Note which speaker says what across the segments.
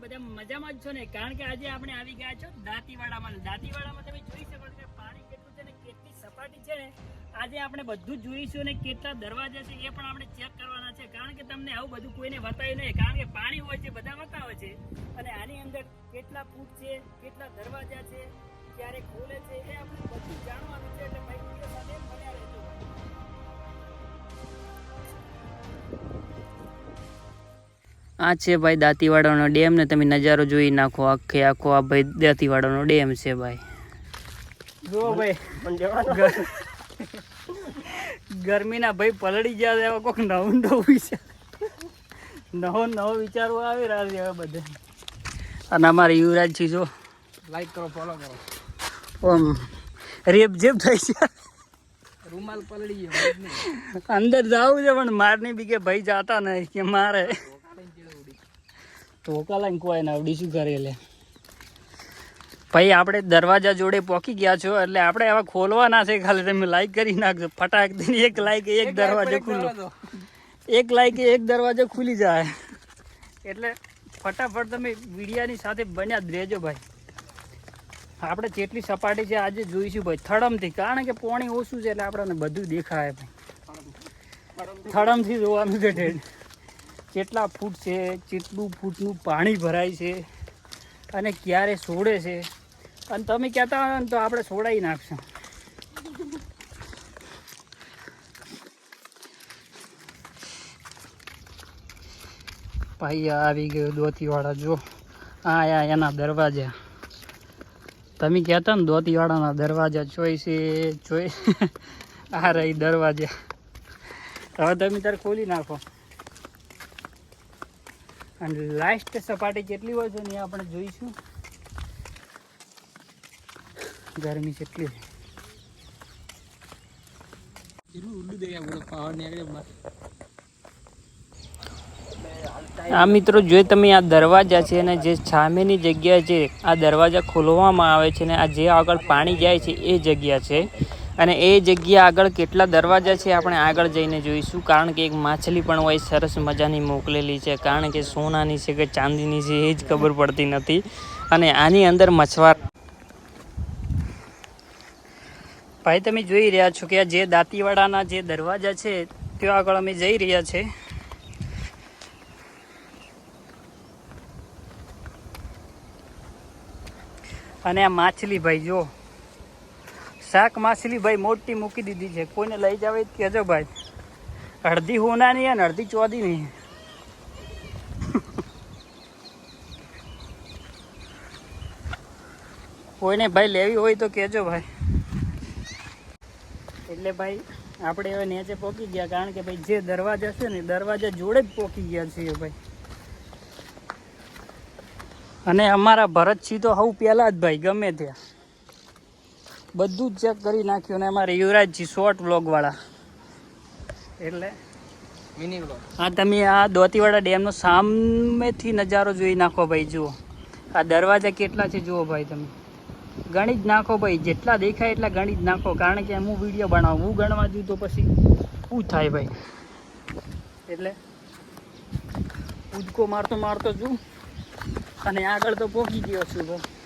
Speaker 1: બધા મજામાં જ છો ને? કારણ કે આજે આપણે આવી ગયા છો દાંતીવાડામાં. દાંતીવાડામાં તમે જોઈ શકો છો પાણી કેટલું છે ને, કેટલી સપાટી છે ને. આજે આપણે બધું જોઈશું અને કેટલા દરવાજા છે એ પણ આપણે ચેક કરવાના છે. કારણ કે તમને આવું બધું કોઈને બતાવ્યું નહીં. કારણ કે પાણી હોય છે, બધા બતાવે છે. અને આની અંદર કેટલા ફૂટ છે, કેટલા દરવાજા છે, ક્યારે ખોલે છે, એ આપણે બધું જાણવાનું છે. એટલે ભાઈ સાથે બન્યા રહેજો.
Speaker 2: આ છે ભાઈ દાંતીવાડાનો ડેમ ને તમે નજારો જોઈ નાખો આખે આખો આ ભાઈ દાંતીવાડાનો ડેમ છે ભાઈ.
Speaker 1: જો ભાઈ ગર- ગરમીના ભાઈ પલળી ગયા એવા કોઈક નવું નવું વિચાર નવો નવો વિચારો આવી રહ્યા છે હવે બધે.
Speaker 2: અને અમારે યુવરાજ છે જો.
Speaker 1: લાઈક કરો ફોલો કરો.
Speaker 2: ઓમ રેપ જેપ થઈ છે.
Speaker 1: રૂમાલ પલળી ગયો
Speaker 2: અંદર જવું છે પણ મારની બી કે ભાઈ જાતા નહીં કે મારે. ધોકા લઈને કોઈ ના આવડી શું કરે લે. ભાઈ આપણે દરવાજા જોડે પોકી ગયા છો એટલે આપણે હવે ખોલવાના છે ખાલી. તમે લાઈક કરી નાખજો. ફટાક દઈને એક લાઈક એક દરવાજો ખુલ્લો. એક લાઈક એક દરવાજો ખુલી જાય. એટલે ફટાફટ તમે વિડિયાની સાથે બન્યા જ રહેજો ભાઈ. આપણે જેટલી સપાટી છે આજે જોઈશું ભાઈ. થડમથી કારણ કે પોણી ઓછું છે એટલે આપણને બધું દેખાય ભાઈ. થડમથી. જોવાનું છે કેટલા ફૂટ છે, કેટલું ફૂટનું પાણી ભરાય છે અને ક્યારે છોડે છે. અને તમે કહેતા હોય ને તો આપણે છોડાવી નાખશું. ભાઈ આવી ગયો દોતીવાળા જો, આ એના દરવાજા. તમે કહેતા ને દોતીવાળાના દરવાજા જોઈશે જોઈ. આ રહી દરવાજા. હવે તમે તાર ખોલી નાખો. અને લાસ્ટ સપાટી કેટલી હોય છે ને એ આપણે જોઈશું. ગરમી કેટલી છે આ મિત્રો જો તમે આ દરવાજા છે અને જે સામેની જગ્યા છે આ દરવાજા ખોલવામાં આવે છે ને આ જે આગળ પાણી જાય છે એ જગ્યા છે. અને એ જગ્યા આગળ કેટલા દરવાજા છે આપણે આગળ જઈને જોઈશું. કારણ કે એક માછલી પણ હોય, સરસ મજાની મોકલેલી છે. કારણ કે સોનાની છે કે ચાંદીની છે, એ જ ખબર પડતી નથી. અને આની અંદર મછવાર ભાઈ, તમે જોઈ રહ્યા છો કે આ જે દાંતીવાડાના જે દરવાજા છે, ત્યાં આગળ અમે જઈ રહ્યા છે. અને આ માછલી, ભાઈ, જો. શાક માછલી ભાઈ મોટી મૂકી દીધી છે. કોઈને લઈ જાવે કહેજો ભાઈ. અડધી હોનાની અને અડધી ચોદીની. કોઈને ભાઈ લેવી હોય તો કહેજો ભાઈ. એટલે ભાઈ, આપણે હવે નીચે પહોંચી ગયા કારણ કે ભાઈ જે દરવાજા છે ને, દરવાજા જોડે જ પહોંચી ગયા છીએ ભાઈ. અને અમારા ભરતસિંહ તો હવ પહેલાં જ ભાઈ, ગમે ત્યાં. બધું જ ચેક કરી નાખ્યું ને અમારે યુવરાજજી શોર્ટ વ્લોગવાળા એટલે
Speaker 1: મિની બ્લોગ
Speaker 2: હા તમે આ દોતીવાડા ડેમનો સામેથી નજારો જોઈ નાખો ભાઈ જુઓ. આ દરવાજા કેટલા છે જુઓ ભાઈ તમે. ગણી જ નાખો ભાઈ જેટલા દેખાય એટલા ગણી જ નાખો કારણ કે હું વીડિયો બનાવું હું ગણવા જઉં તો પછી શું થાય ભાઈ? એટલે કૂદકો મારતો મારતો છું અને આગળ તો પહોંચી ગયો છું ભાઈ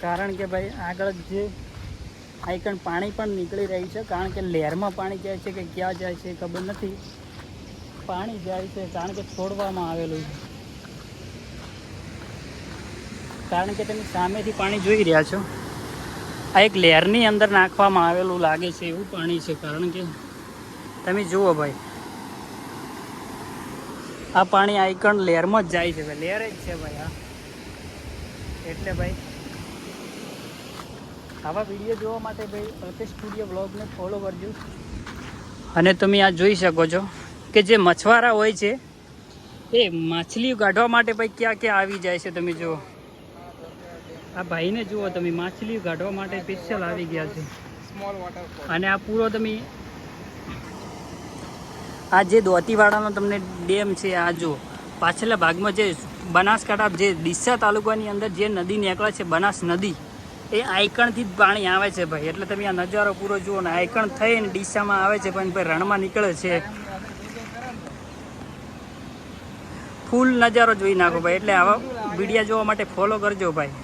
Speaker 2: કારણ કે ભાઈ, આગળ જે આઈકણ પાણી પણ નીકળી રહી છે, કારણ કે લહેરમાં પાણી જાય છે કે ક્યાં જાય છે ખબર નથી. પાણી જાય છે કારણ કે છોડવામાં આવેલું છે. કારણ કે તમે સામેથી પાણી જોઈ રહ્યા છો. આ એક લહેરની અંદર નાખવામાં આવેલું લાગે છે એવું પાણી છે, કારણ કે તમે જુઓ ભાઈ, આ પાણી આઈકણ લહેરમાં જ જાય છે ભાઈ. લહેર જ છે ભાઈ આ એટલે ભાઈ આવા વીડિયો જોવા માટે ભાઈ અલ્પેશ સ્ટુડિયો બ્લોગને ફોલો કરજો. અને તમે આ જોઈ શકો છો કે જે મછવારા હોય છે એ માછલી કાઢવા માટે ભાઈ ક્યાં ક્યાં આવી જાય છે તમે જુઓ. આ ભાઈને જુઓ તમે માછલીઓ કાઢવા માટે સ્પેશિયલ આવી ગયા છે. અને આ પૂરો તમે આ જે દોતીવાડાનો તમને ડેમ છે આ જુઓ. પાછલા ભાગમાં જે બનાસકાંઠા જે ડીસા તાલુકાની અંદર જે નદી નીકળે છે બનાસ નદી એ આઈકણથી જ પાણી આવે છે ભાઈ. એટલે તમે આ નજારો પૂરો જુઓ ને, આઈકણ થઈને ડીસામાં આવે છે પણ ભાઈ રણમાં નીકળે છે. ફૂલ નજારો જોઈ નાખો ભાઈ. એટલે આવા વિડીયા જોવા માટે ફોલો કરજો ભાઈ.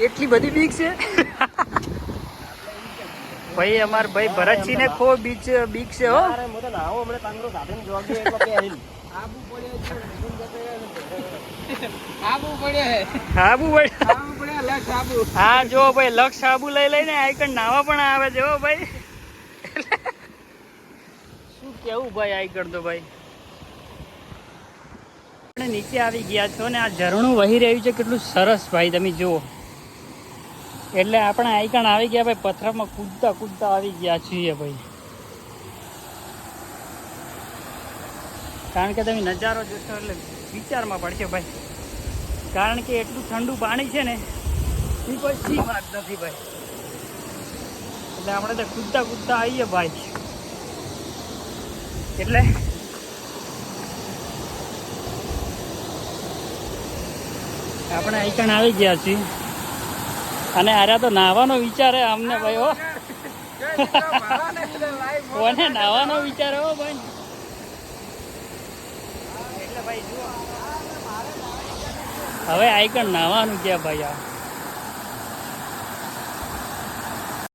Speaker 2: એટલી બધી બીક છે. ભાઈ અમાર ભાઈ ભરતસિંહ ને ખો બીચ બીક છે હો.
Speaker 3: લક્ષ આબુ.
Speaker 2: હા જો ભાઈ લક્ષ આબુ લઈ લઈને આઈકન નાવા પણ આવે છે હો ભાઈ. શું કેવું ભાઈ આઈકન તો ભાઈ? આપણે નીચે આવી ગયા છો ને આ ઝરણું વહી રહ્યું છે કેટલું સરસ ભાઈ તમે જુઓ. એટલે આપણે આઈકણ આવી ગયા ભાઈ, પથ્થરમાં કૂદતા કૂદતા આવી ગયા છીએ ભાઈ. કારણ કે તમે નજારો જોશો એટલે વિચારમાં પડશે ભાઈ. કારણ કે એટલું ઠંડુ પાણી છે ને, એ કોઈ સી વાત નથી ભાઈ. એટલે આપણે તો કૂદતા કૂદતા આવીએ ભાઈ. એટલે આપણે આઈકણ આવી ગયા છીએ. અને આર્યા તો નાહવાનો વિચાર હે અમને ભાઈ, હો. કોને નાહવાનો વિચાર હો ભાઈ? હવે આઈકન નાહવાનું ક્યાં ભાઈ આ?